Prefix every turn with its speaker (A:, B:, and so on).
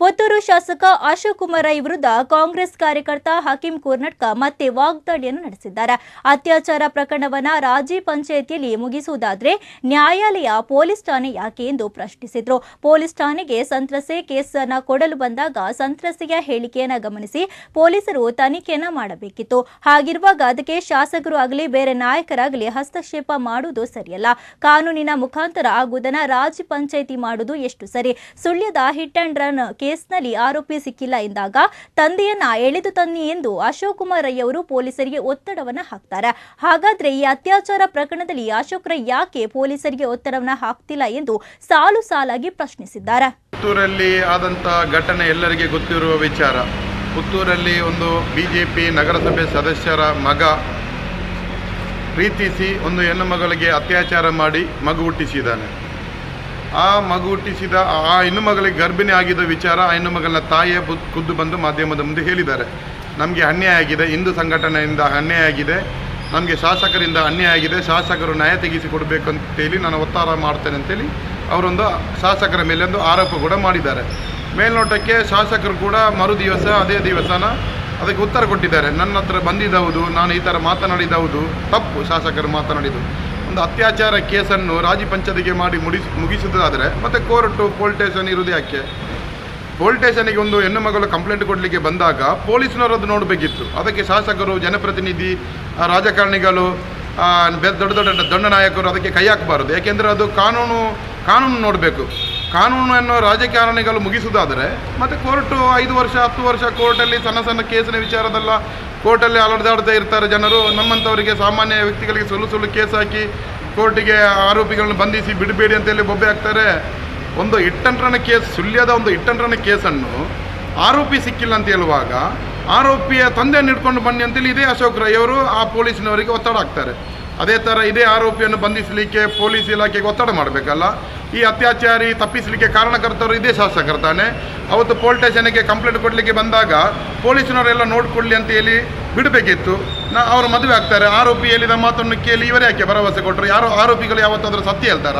A: ಪುತ್ತೂರು ಶಾಸಕ ಅಶೋಕ್ ಕುಮಾರ್ ವಿರುದ್ಧ ಕಾಂಗ್ರೆಸ್ ಕಾರ್ಯಕರ್ತ ಹಕೀಂ ಕೂರ್ನಟ್ಕ ಮತ್ತೆ ವಾಗ್ದಾಳಿಯನ್ನು ನಡೆಸಿದ್ದಾರೆ. ಅತ್ಯಾಚಾರ ಪ್ರಕರಣವನ್ನ ರಾಜಿ ಪಂಚಾಯಿತಿಯಲ್ಲಿ ಮುಗಿಸುವುದಾದ್ರೆ ನ್ಯಾಯಾಲಯ ಪೊಲೀಸ್ ಠಾಣೆ ಯಾಕೆ ಎಂದು ಪ್ರಶ್ನಿಸಿದ್ರು. ಪೊಲೀಸ್ ಠಾಣೆಗೆ ಸಂತ್ರಸ್ತೆ ಕೇಸನ್ನ ಕೊಡಲು ಬಂದಾಗ ಸಂತ್ರಸ್ತೆಯ ಹೇಳಿಕೆಯನ್ನ ಗಮನಿಸಿ ಪೊಲೀಸರು ತನಿಖೆಯನ್ನ ಮಾಡಬೇಕಿತ್ತು. ಹಾಗಿರುವಾಗ ಅದಕ್ಕೆ ಶಾಸಕರು ಆಗಲಿ, ಬೇರೆ ನಾಯಕರಾಗಲಿ ಹಸ್ತಕ್ಷೇಪ ಮಾಡುವುದು ಸರಿಯಲ್ಲ. ಕಾನೂನಿನ ಮುಖಾಂತರ ಆಗುವುದನ್ನ ರಾಜಿ ಪಂಚಾಯಿತಿ ಮಾಡುವುದು ಎಷ್ಟು ಸರಿ? ಸುಳ್ಯದ ಹಿಟ್ ಅಂಡ್ ರನ್ ಕೇಸ್ನಲ್ಲಿ ಆರೋಪಿ ಸಿಕ್ಕಿಲ್ಲ ಎಂದಾಗ ತಂದೆಯನ್ನ ಎಳೆದು ತನ್ನಿ ಎಂದು ಅಶೋಕ್ ಕುಮಾರ್ ರೈ ಅವರು ಪೊಲೀಸರಿಗೆ ಒತ್ತಡವನ್ನ ಹಾಕ್ತಾರೆ. ಹಾಗಾದ್ರೆ ಈ ಅತ್ಯಾಚಾರ ಪ್ರಕರಣದಲ್ಲಿ ಅಶೋಕ್ ರೈ ಯಾಕೆ ಪೊಲೀಸರಿಗೆ ಒತ್ತಡವನ್ನ ಹಾಕ್ತಿಲ್ಲ ಎಂದು ಸಾಲು ಸಾಲಾಗಿ ಪ್ರಶ್ನಿಸಿದ್ದಾರೆ.
B: ಪುತ್ತೂರಲ್ಲಿ ಆದಂಥ ಘಟನೆ ಎಲ್ಲರಿಗೆ ಗೊತ್ತಿರುವ ವಿಚಾರ. ಪುತ್ತೂರಲ್ಲಿ ಒಂದು ಬಿ ಜೆ ಪಿ ನಗರಸಭೆ ಸದಸ್ಯರ ಮಗ ಪ್ರೀತಿಸಿ ಒಂದು ಹೆಣ್ಣು ಮಗಳಿಗೆ ಅತ್ಯಾಚಾರ ಮಾಡಿ ಮಗು ಹುಟ್ಟಿಸಿದ್ದಾನೆ. ಆ ಮಗು ಹುಟ್ಟಿಸಿದ, ಆ ಹೆಣ್ಣು ಮಗಳಿಗೆ ಗರ್ಭಿಣಿ ಆಗಿದ್ದ ವಿಚಾರ ಆ ಹೆಣ್ಣು ಮಗಳ ತಾಯಿಯೇ ಖುದ್ದು ಬಂದು ಮಾಧ್ಯಮದ ಮುಂದೆ ಹೇಳಿದ್ದಾರೆ. ನಮಗೆ ಅನ್ಯಾಯ ಆಗಿದೆ, ಹಿಂದೂ ಸಂಘಟನೆಯಿಂದ ಅನ್ಯಾಯ ಆಗಿದೆ, ನಮಗೆ ಶಾಸಕರಿಂದ ಅನ್ಯಾಯ ಆಗಿದೆ, ಶಾಸಕರು ನ್ಯಾಯ ತೆಗೆಸಿ ಕೊಡಬೇಕು ಅಂತೇಳಿ ನಾನು ಒತ್ತಾರ ಮಾಡ್ತೇನೆ ಅಂತೇಳಿ ಅವರೊಂದು ಶಾಸಕರ ಮೇಲೆ ಒಂದು ಆರೋಪ ಕೂಡ ಮಾಡಿದ್ದಾರೆ. ಮೇಲ್ನೋಟಕ್ಕೆ ಶಾಸಕರು ಕೂಡ ಮರು ದಿವಸ ಅದೇ ದಿವಸನ ಅದಕ್ಕೆ ಉತ್ತರ ಕೊಟ್ಟಿದ್ದಾರೆ. ನನ್ನ ಹತ್ರ ಬಂದಿದ್ದವುದು ನಾನು ಈ ಥರ ಮಾತನಾಡಿದವುದು ತಪ್ಪು ಶಾಸಕರು ಮಾತನಾಡಿದ್ದು. ಒಂದು ಅತ್ಯಾಚಾರ ಕೇಸನ್ನು ರಾಜಿ ಪಂಚದಿಗೆ ಮಾಡಿ ಮುಡಿಸ್ ಮುಗಿಸುವುದಾದರೆ ಮತ್ತು ಕೋರ್ಟು ಪೋಲ್ ಸ್ಟೇಷನ್ ಇರುವುದು ಯಾಕೆ? ಪೋಲ್ ಸ್ಟೇಷನಿಗೆ ಒಂದು ಹೆಣ್ಣು ಮಗಳು ಕಂಪ್ಲೇಂಟ್ ಕೊಡಲಿಕ್ಕೆ ಬಂದಾಗ ಪೊಲೀಸ್ನವರು ಅದು ನೋಡಬೇಕಿತ್ತು. ಅದಕ್ಕೆ ಶಾಸಕರು, ಜನಪ್ರತಿನಿಧಿ ರಾಜಕಾರಣಿಗಳು ದೊಡ್ಡ ದೊಡ್ಡ ದೊಡ್ಡ ನಾಯಕರು ಅದಕ್ಕೆ ಕೈ ಹಾಕಬಾರ್ದು. ಯಾಕೆಂದರೆ ಅದು ಕಾನೂನು ಕಾನೂನು ನೋಡಬೇಕು. ಕಾನೂನನ್ನು ರಾಜಕಾರಣಿಗಳು ಮುಗಿಸುವುದಾದರೆ, ಮತ್ತು ಕೋರ್ಟು ಐದು ವರ್ಷ, ಹತ್ತು ವರ್ಷ ಕೋರ್ಟಲ್ಲಿ ಸಣ್ಣ ಸಣ್ಣ ಕೇಸಿನ ವಿಚಾರದೆಲ್ಲ ಕೋರ್ಟಲ್ಲಿ ಅಲರ್ದಾಡ್ತಾ ಇರ್ತಾರೆ ಜನರು. ನಮ್ಮಂಥವರಿಗೆ ಸಾಮಾನ್ಯ ವ್ಯಕ್ತಿಗಳಿಗೆ ಸುಳ್ಳು ಸುಳ್ಳು ಕೇಸ್ ಹಾಕಿ ಕೋರ್ಟಿಗೆ ಆರೋಪಿಗಳನ್ನು ಬಂಧಿಸಿ ಬಿಡಬೇಡಿ ಅಂತೇಳಿ ಬೊಬ್ಬೆ ಹಾಕ್ತಾರೆ. ಒಂದು ಇಟ್ಟಂಟ್ರನ ಕೇಸ್, ಸುಳ್ಯದ ಒಂದು ಇಟ್ಟಂಟ್ರನ ಕೇಸನ್ನು ಆರೋಪಿ ಸಿಕ್ಕಿಲ್ಲ ಅಂತ ಹೇಳುವಾಗ ಆರೋಪಿಯ ತಂದೆಯನ್ನು ಹಿಡ್ಕೊಂಡು ಬನ್ನಿ ಅಂತೇಳಿ ಇದೇ ಅಶೋಕ್ ರೈ ಅವರು ಆ ಪೊಲೀಸಿನವರಿಗೆ ಒತ್ತಡ ಹಾಕ್ತಾರೆ. ಅದೇ ಥರ ಇದೇ ಆರೋಪಿಯನ್ನು ಬಂಧಿಸಲಿಕ್ಕೆ ಪೊಲೀಸ್ ಇಲಾಖೆಗೆ ಒತ್ತಡ ಮಾಡಬೇಕಲ್ಲ. ಈ ಅತ್ಯಾಚಾರಿ ತಪ್ಪಿಸಲಿಕ್ಕೆ ಕಾರಣಕರ್ತರು ಇದೇ ಶಾಸಕರ್ತಾನೆ ಅವತ್ತು ಪೋಲ್ ಸ್ಟೇಷನ್ಗೆ ಕಂಪ್ಲೇಂಟ್ ಕೊಡಲಿಕ್ಕೆ ಬಂದಾಗ ಪೊಲೀಸಿನವರೆಲ್ಲ ನೋಡಿಕೊಳ್ಳಿ ಅಂತ ಹೇಳಿ ಬಿಡಬೇಕಿತ್ತು. ನಾ ಅವರು ಮದುವೆ ಆಗ್ತಾರೆ. ಆರೋಪಿ ಹೇಳಿದ ಮಾತನ್ನು ಕೇಳಿ ಇವರೇ ಯಾಕೆ ಭರವಸೆ ಕೊಟ್ಟರು? ಯಾರೋ ಆರೋಪಿಗಳು ಯಾವತ್ತಾದರೂ ಸತ್ಯ ಹೇಳ್ತಾರಾ?